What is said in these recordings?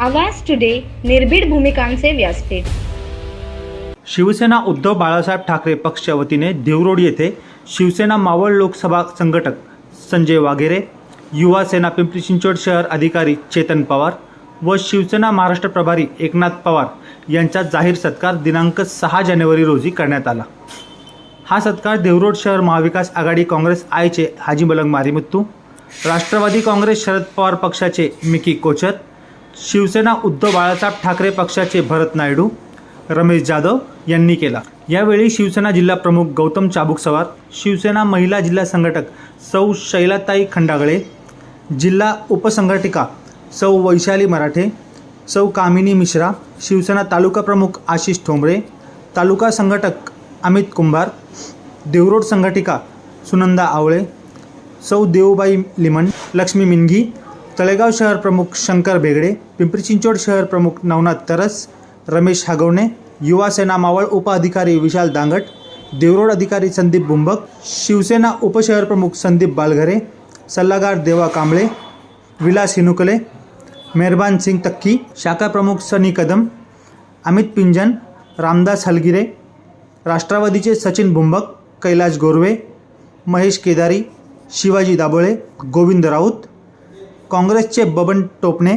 आवाज टुडे निर्भीड भूमिकांचे व्यासपीठ. शिवसेना उद्धव बाळासाहेब ठाकरे पक्षच्या वतीने देवरोड येथे शिवसेना मावळ लोकसभा संघटक संजय वाघेरे युवा सेना पिंपरी चिंचवड शहर अधिकारी चेतन पवार व शिवसेना महाराष्ट्र प्रभारी एकनाथ पवार यांचा जाहीर सत्कार दिनांक सहा जानेवारी रोजी करण्यात आला. हा सत्कार देवरोड शहर महाविकास आघाडी काँग्रेस आयचे हाजी मलंग मारिमुत्तू राष्ट्रवादी काँग्रेस शरद पवार पक्षाचे मिकी कोचर शिवसेना उद्धव बाळासाहेब ठाकरे पक्षाचे भरत नायडू रमेश जाधव यांनी केला. यावेळी शिवसेना जिल्हा प्रमुख गौतम चाबुकसवार शिवसेना महिला जिल्हा संघटक सौ शैलाताई खंडागळे जिल्हा उपसंघटिका सौ वैशाली मराठे सौ कामिनी मिश्रा शिवसेना तालुका प्रमुख आशिष ठोंबरे तालुका संघटक अमित कुंभार देवरोड संघटिका सुनंदा आवळे सौ देवबाई लिमण लक्ष्मी मिनगी तळेगाव शहर प्रमुख शंकर बेगडे पिंपरी चिंचवड शहर प्रमुख नवनाथ तरस रमेश हागवणे युवा सेना मावळ उपअधिकारी विशाल दांगट देवरोड अधिकारी संदीप बुंबक शिवसेना उपशहर प्रमुख संदीप बालघरे सल्लागार देवा कांबळे विलास हिनुकले मेहरबान सिंग तक्की शाखा प्रमुख सनी कदम अमित पिंजन रामदास हलगिरे राष्ट्रवादीचे सचिन बुंबक कैलाश गोरवे महेश केदारी शिवाजी दाभोळे गोविंद राऊत काँग्रेसचे बबन टोपणे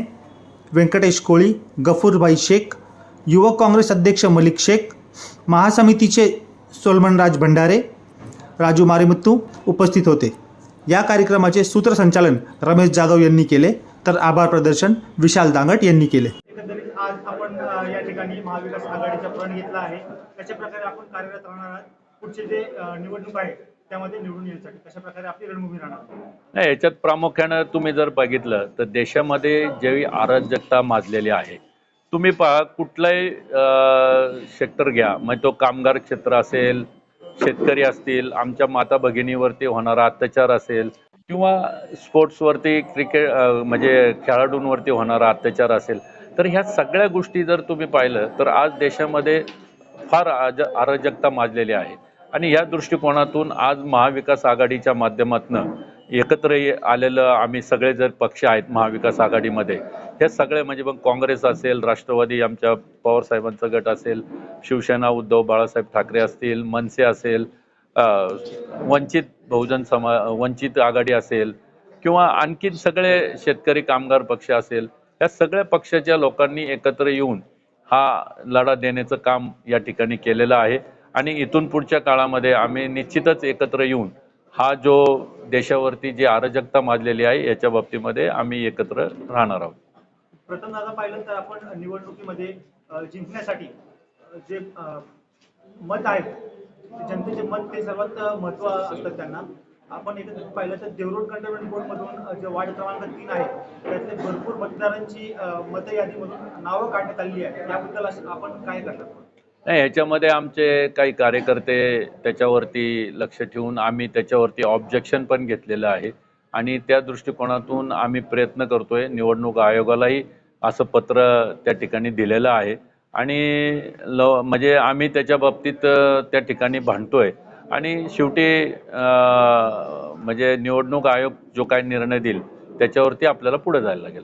व्यंकटेश कोळी गफूरभाई शेख युवक काँग्रेस अध्यक्ष मलिक शेख महासमितीचे सोलमनराज भंडारे राजू मारिमुत्तू उपस्थित होते. या कार्यक्रमाचे सूत्रसंचालन रमेश जाधव यांनी केले. तर आभार प्रदर्शन विशाल दांगट यांनी केले. आज आपण या ठिकाणी महाविकास आघाडीचा प्रण घेतला आहे. कशा प्रकारे आपण कार्यरत राहणार आहात. पुढचे जे निवडणूक आहे त्यामध्ये निवडून येण्यासाठी कशा प्रकारे आपली रणभूमी राहणार? नाही याच्यात प्रामुख्यानं तुम्ही जर बघितलं तर देशामध्ये जेवी अराजकता माजलेली आहे. तुम्ही पहा कुठलाही सेक्टर घ्या. मग तो कामगार क्षेत्र असेल शेतकरी असतील आमच्या माता भगिनीवरती होणारा अत्याचार असेल किंवा स्पोर्ट्सवरती क्रिकेट म्हणजे खेळाडूंवरती होणारा अत्याचार असेल तर ह्या सगळ्या गोष्टी जर तुम्ही पाहिलं तर आज देशामध्ये फार अराजकता माजलेली आहे. आणि या दृष्टिकोनातून आज महाविकास आघाडीच्या माध्यमातून एकत्र आलेलं आम्ही सगळे जर पक्ष आहेत महाविकास आघाडीमध्ये हे सगळे म्हणजे मग काँग्रेस असेल राष्ट्रवादी आमच्या पवार साहेबांचा गट असेल शिवसेना उद्धव बाळासाहेब ठाकरे असतील मनसे असेल वंचित बहुजन समा वंचित आघाडी असेल किंवा आणखीन सगळे शेतकरी कामगार पक्ष असेल या सगळ्या पक्षाच्या लोकांनी एकत्र येऊन हा लढा देण्याचं काम या ठिकाणी केलेलं आहे. आणि इथून पुढच्या काळामध्ये आम्ही निश्चितच एकत्र येऊन हा जो देशावरती जी अराजकता माजलेली आहे याच्या बाबतीमध्ये आम्ही एकत्र राहणार आहोत. प्रथम दादा पाहिलं तर आपण निवडणुकीमध्ये जिंकण्यासाठी जे मत आहे जनतेचे मत ते सर्वात महत्त्व असतं त्यांना. आपण एक पाहिलं तर देवरोड कंटेनमेंट बोर्डमधून मधून जे वार्ड क्रमांक तीन आहे त्यातले भरपूर मतदारांची मत यादीमधून नावं काढण्यात आलेली आहे याबद्दल असं आपण काय करतात नाही ह्याच्यामध्ये आमचे काही कार्यकर्ते त्याच्यावरती लक्ष ठेवून आम्ही त्याच्यावरती ऑब्जेक्शन पण घेतलेलं आहे. आणि त्या दृष्टिकोनातून आम्ही प्रयत्न करतोय निवडणूक आयोगालाही असं पत्र त्या ठिकाणी दिलेलं आहे. आणि ल म्हणजे आम्ही त्याच्या बाबतीत त्या ठिकाणी भांडतोय. आणि शेवटी म्हणजे निवडणूक आयोग जो काही निर्णय देईल त्याच्यावरती आपल्याला पुढे जायला लागेल.